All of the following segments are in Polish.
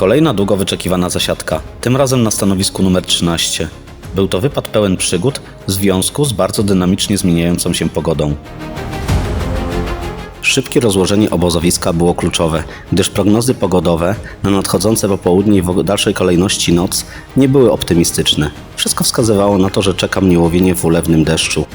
Kolejna długo wyczekiwana zasiadka, tym razem na stanowisku numer 13. Był to wypad pełen przygód w związku z bardzo dynamicznie zmieniającą się pogodą. Szybkie rozłożenie obozowiska było kluczowe, gdyż prognozy pogodowe na nadchodzące popołudnie i w dalszej kolejności noc nie były optymistyczne. Wszystko wskazywało na to, że czeka mnie łowienie w ulewnym deszczu.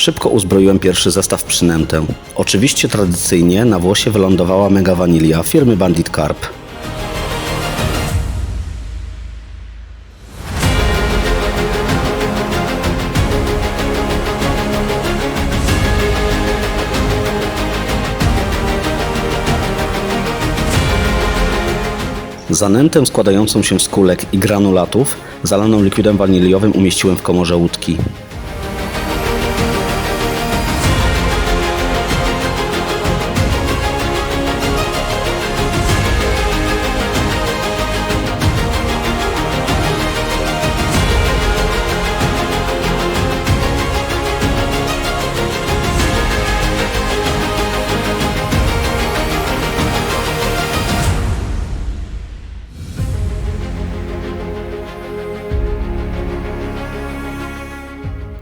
Szybko uzbroiłem pierwszy zestaw przynętę. Oczywiście tradycyjnie na włosie wylądowała Mega Vanilla firmy Bandit Carp. Zanętę składającą się z kulek i granulatów, zalaną likwidem waniliowym umieściłem w komorze łódki.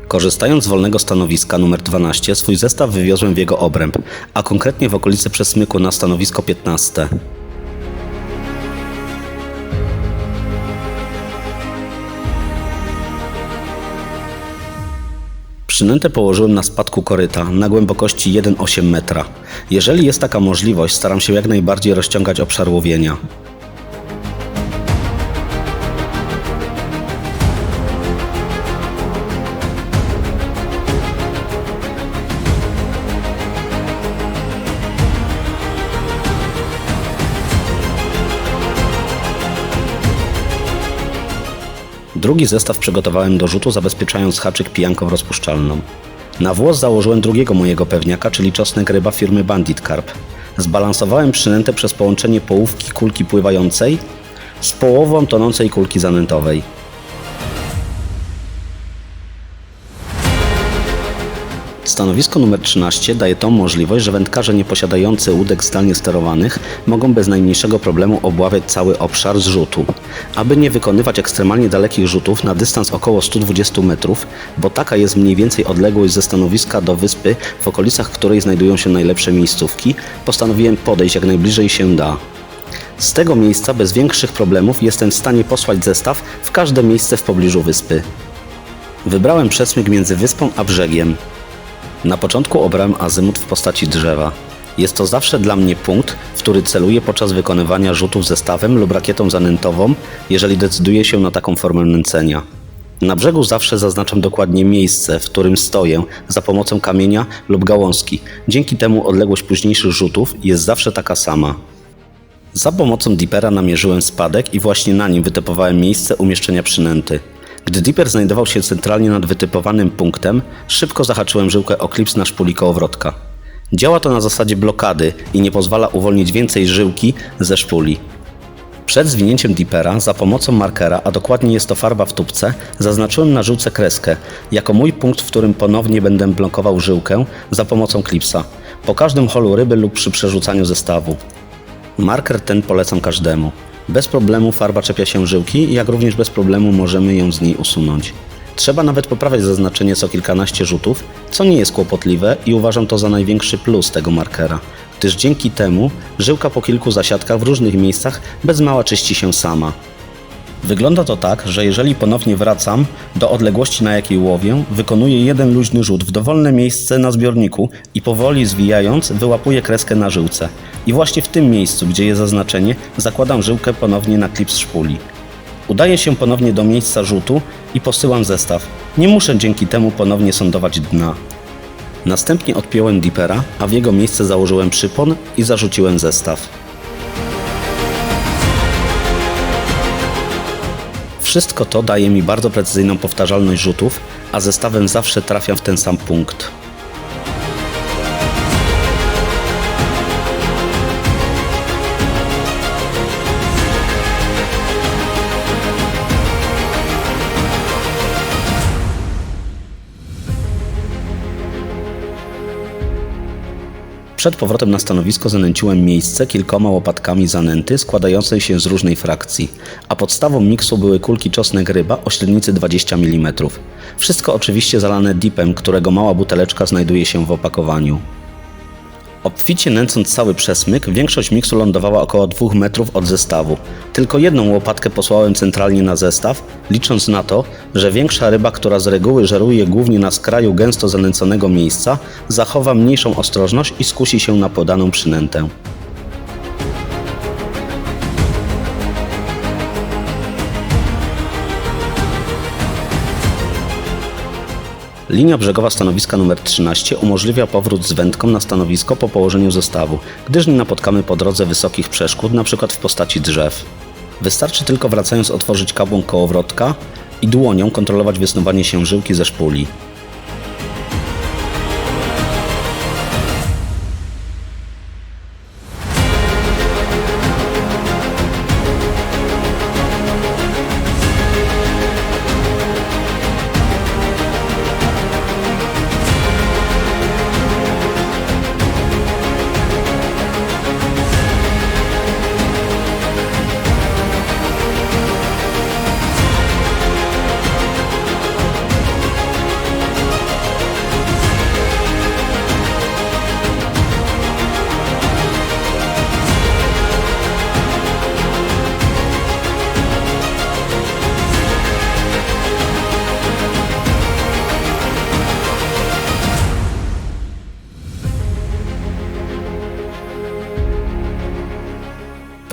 Korzystając z wolnego stanowiska numer 12, swój zestaw wywiozłem w jego obręb, a konkretnie w okolicy przesmyku na stanowisko 15. Przynętę położyłem na spadku koryta na głębokości 1,8 metra. Jeżeli jest taka możliwość, staram się jak najbardziej rozciągać obszar łowienia. Drugi zestaw przygotowałem do rzutu, zabezpieczając haczyk pijanką rozpuszczalną. Na włos założyłem drugiego mojego pewniaka, czyli czosnek ryba firmy Bandit Carp. Zbalansowałem przynętę przez połączenie połówki kulki pływającej z połową tonącej kulki zanętowej. Stanowisko numer 13 daje tą możliwość, że wędkarze nieposiadający łódek zdalnie sterowanych mogą bez najmniejszego problemu obławiać cały obszar zrzutu. Aby nie wykonywać ekstremalnie dalekich rzutów na dystans około 120 metrów, bo taka jest mniej więcej odległość ze stanowiska do wyspy, w okolicach której znajdują się najlepsze miejscówki, postanowiłem podejść jak najbliżej się da. Z tego miejsca bez większych problemów jestem w stanie posłać zestaw w każde miejsce w pobliżu wyspy. Wybrałem przesmyk między wyspą a brzegiem. Na początku obrałem azymut w postaci drzewa. Jest to zawsze dla mnie punkt, w który celuję podczas wykonywania rzutów zestawem lub rakietą zanętową, jeżeli decyduję się na taką formę nęcenia. Na brzegu zawsze zaznaczam dokładnie miejsce, w którym stoję za pomocą kamienia lub gałązki. Dzięki temu odległość późniejszych rzutów jest zawsze taka sama. Za pomocą dipera namierzyłem spadek i właśnie na nim wytypowałem miejsce umieszczenia przynęty. Gdy dipper znajdował się centralnie nad wytypowanym punktem, szybko zahaczyłem żyłkę o klips na szpuli kołowrotka. Działa to na zasadzie blokady i nie pozwala uwolnić więcej żyłki ze szpuli. Przed zwinięciem dipera za pomocą markera, a dokładnie jest to farba w tubce, zaznaczyłem na żyłce kreskę, jako mój punkt, w którym ponownie będę blokował żyłkę za pomocą klipsa, po każdym holu ryby lub przy przerzucaniu zestawu. Marker ten polecam każdemu. Bez problemu farba czepia się żyłki, jak również bez problemu możemy ją z niej usunąć. Trzeba nawet poprawiać zaznaczenie co kilkanaście rzutów, co nie jest kłopotliwe i uważam to za największy plus tego markera, gdyż dzięki temu żyłka po kilku zasiadkach w różnych miejscach bez mała czyści się sama. Wygląda to tak, że jeżeli ponownie wracam do odległości na jakiej łowię, wykonuję jeden luźny rzut w dowolne miejsce na zbiorniku i powoli zwijając wyłapuję kreskę na żyłce. I właśnie w tym miejscu, gdzie jest zaznaczenie, zakładam żyłkę ponownie na klips szpuli. Udaję się ponownie do miejsca rzutu i posyłam zestaw. Nie muszę dzięki temu ponownie sądować dna. Następnie odpiąłem dipera, a w jego miejsce założyłem przypon i zarzuciłem zestaw. Wszystko to daje mi bardzo precyzyjną powtarzalność rzutów, a zestawem zawsze trafiam w ten sam punkt. Przed powrotem na stanowisko zanęciłem miejsce kilkoma łopatkami zanęty składającej się z różnej frakcji, a podstawą miksu były kulki czosnek ryba o średnicy 20 mm. Wszystko oczywiście zalane dipem, którego mała buteleczka znajduje się w opakowaniu. Obficie nęcąc cały przesmyk, większość miksu lądowała około 2 metrów od zestawu. Tylko jedną łopatkę posłałem centralnie na zestaw, licząc na to, że większa ryba, która z reguły żeruje głównie na skraju gęsto zanęconego miejsca, zachowa mniejszą ostrożność i skusi się na podaną przynętę. Linia brzegowa stanowiska nr 13 umożliwia powrót z wędką na stanowisko po położeniu zestawu, gdyż nie napotkamy po drodze wysokich przeszkód, np. w postaci drzew. Wystarczy tylko wracając otworzyć kabłą kołowrotka i dłonią kontrolować wysnuwanie się żyłki ze szpuli.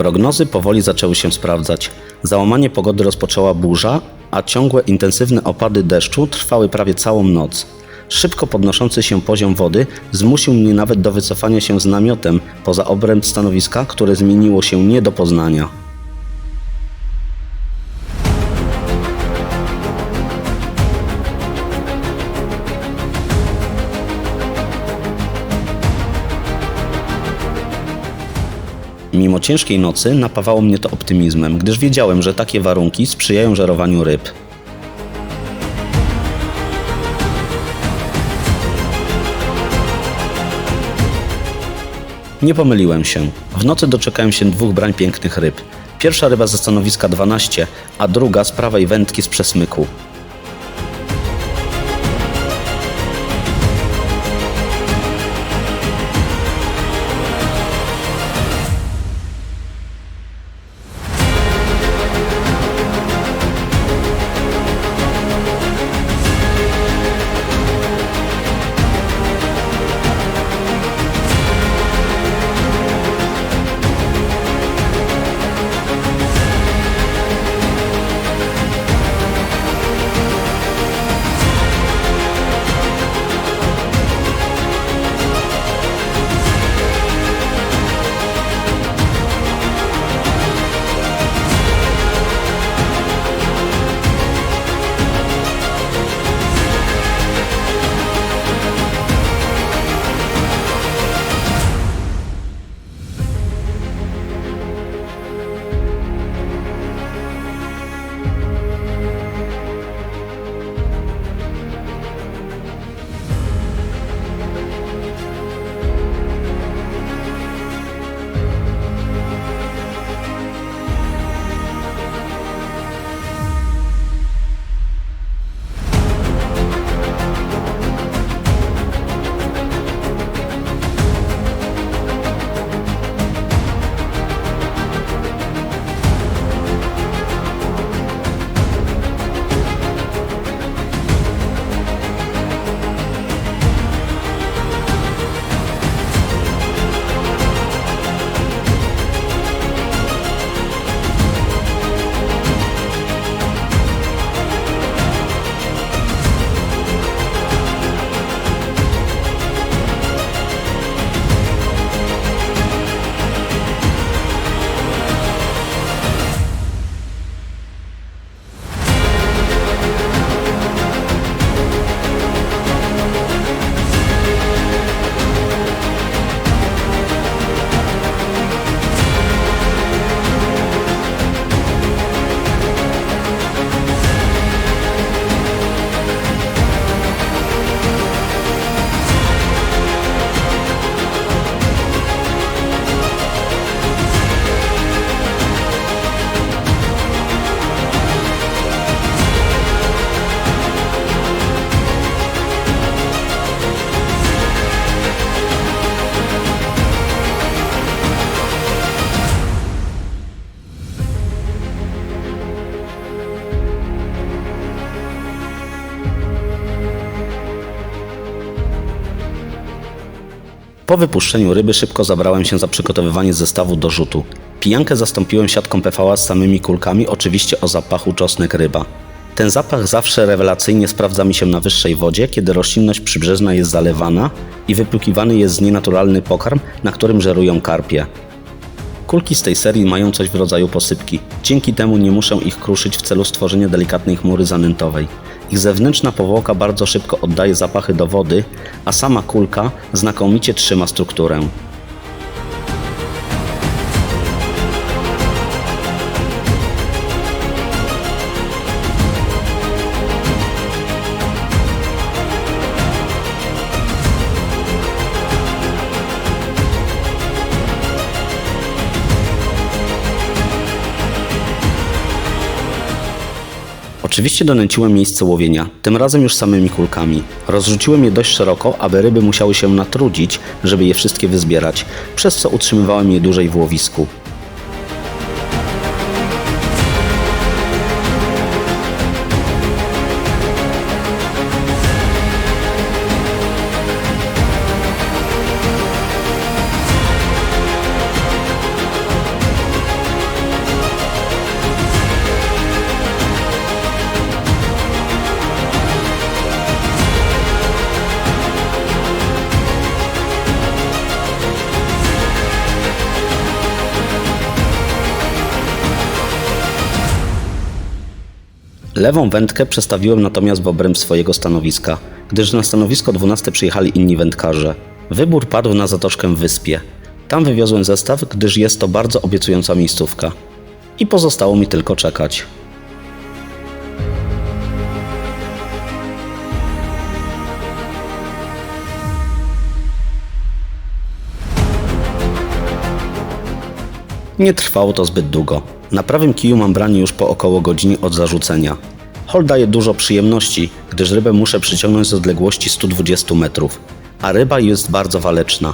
Prognozy powoli zaczęły się sprawdzać. Załamanie pogody rozpoczęła burza, a ciągłe intensywne opady deszczu trwały prawie całą noc. Szybko podnoszący się poziom wody zmusił mnie nawet do wycofania się z namiotem poza obręb stanowiska, które zmieniło się nie do poznania. Mimo ciężkiej nocy napawało mnie to optymizmem, gdyż wiedziałem, że takie warunki sprzyjają żerowaniu ryb. Nie pomyliłem się. W nocy doczekałem się dwóch brań pięknych ryb. Pierwsza ryba ze stanowiska 12, a druga z prawej wędki z przesmyku. Po wypuszczeniu ryby szybko zabrałem się za przygotowywanie zestawu do rzutu. Pijankę zastąpiłem siatką PVA z samymi kulkami, oczywiście o zapachu czosnek ryba. Ten zapach zawsze rewelacyjnie sprawdza mi się na wyższej wodzie, kiedy roślinność przybrzeżna jest zalewana i wyplukiwany jest z niej naturalny pokarm, na którym żerują karpie. Kulki z tej serii mają coś w rodzaju posypki. Dzięki temu nie muszę ich kruszyć w celu stworzenia delikatnej chmury zanętowej. Ich zewnętrzna powłoka bardzo szybko oddaje zapachy do wody, a sama kulka znakomicie trzyma strukturę. Oczywiście donęciłem miejsce łowienia, tym razem już samymi kulkami. Rozrzuciłem je dość szeroko, aby ryby musiały się natrudzić, żeby je wszystkie wyzbierać, przez co utrzymywałem je dłużej w łowisku. Lewą wędkę przestawiłem natomiast w obręb swojego stanowiska, gdyż na stanowisko 12 przyjechali inni wędkarze. Wybór padł na Zatoczkę w Wyspie. Tam wywiozłem zestaw, gdyż jest to bardzo obiecująca miejscówka. I pozostało mi tylko czekać. Nie trwało to zbyt długo. Na prawym kiju mam branie już po około godzinie od zarzucenia. Hol daje dużo przyjemności, gdyż rybę muszę przyciągnąć z odległości 120 metrów, a ryba jest bardzo waleczna.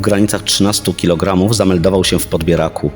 W granicach 13 kg zameldował się w podbieraku.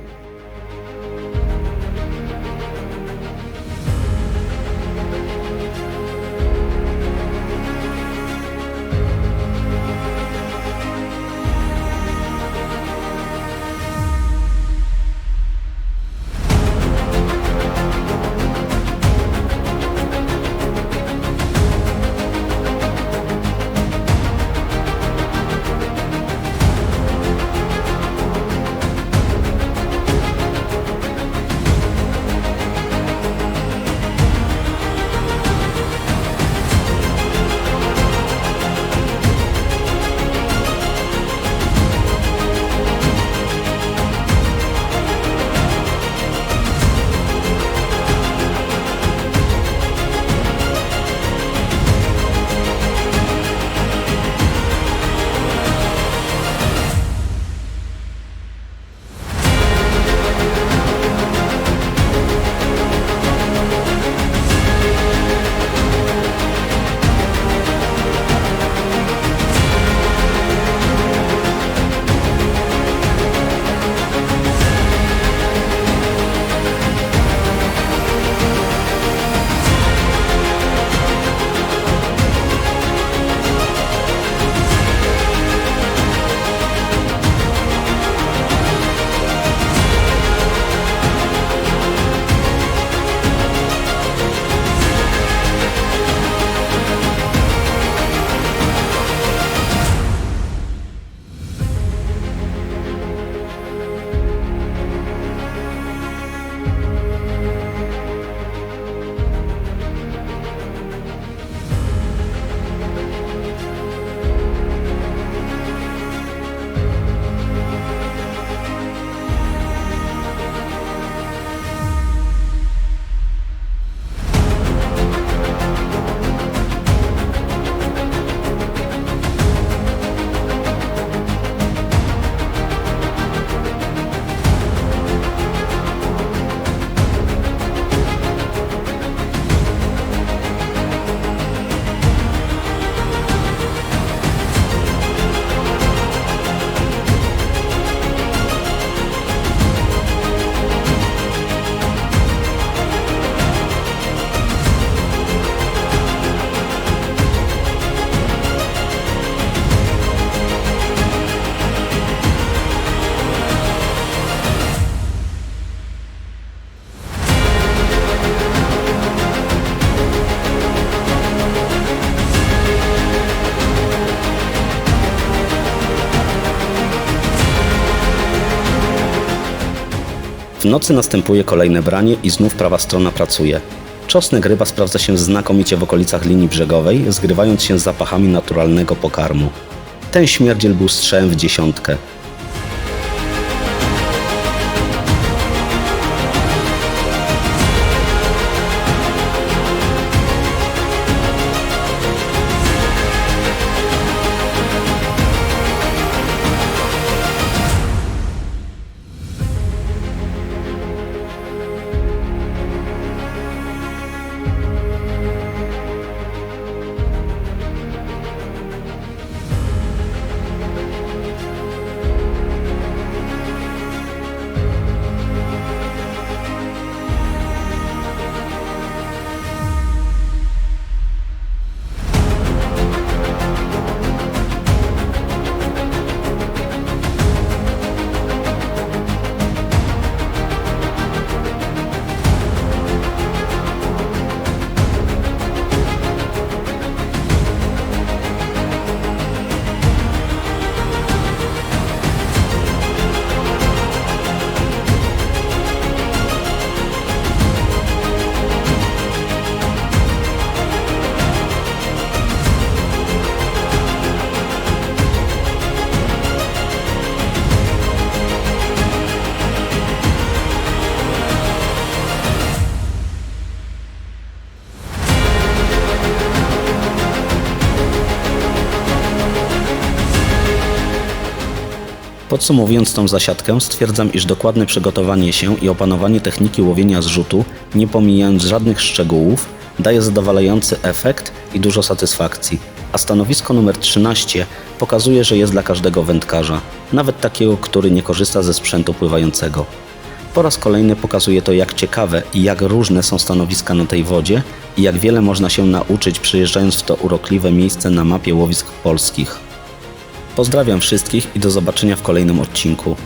W nocy następuje kolejne branie i znów prawa strona pracuje. Czosnek ryba sprawdza się znakomicie w okolicach linii brzegowej, zgrywając się z zapachami naturalnego pokarmu. Ten śmierdziel był strzałem w dziesiątkę. Podsumowując tą zasiadkę, stwierdzam, iż dokładne przygotowanie się i opanowanie techniki łowienia zrzutu, nie pomijając żadnych szczegółów, daje zadowalający efekt i dużo satysfakcji. A stanowisko numer 13 pokazuje, że jest dla każdego wędkarza, nawet takiego, który nie korzysta ze sprzętu pływającego. Po raz kolejny pokazuje to, jak ciekawe i jak różne są stanowiska na tej wodzie i jak wiele można się nauczyć przyjeżdżając w to urokliwe miejsce na mapie łowisk polskich. Pozdrawiam wszystkich i do zobaczenia w kolejnym odcinku.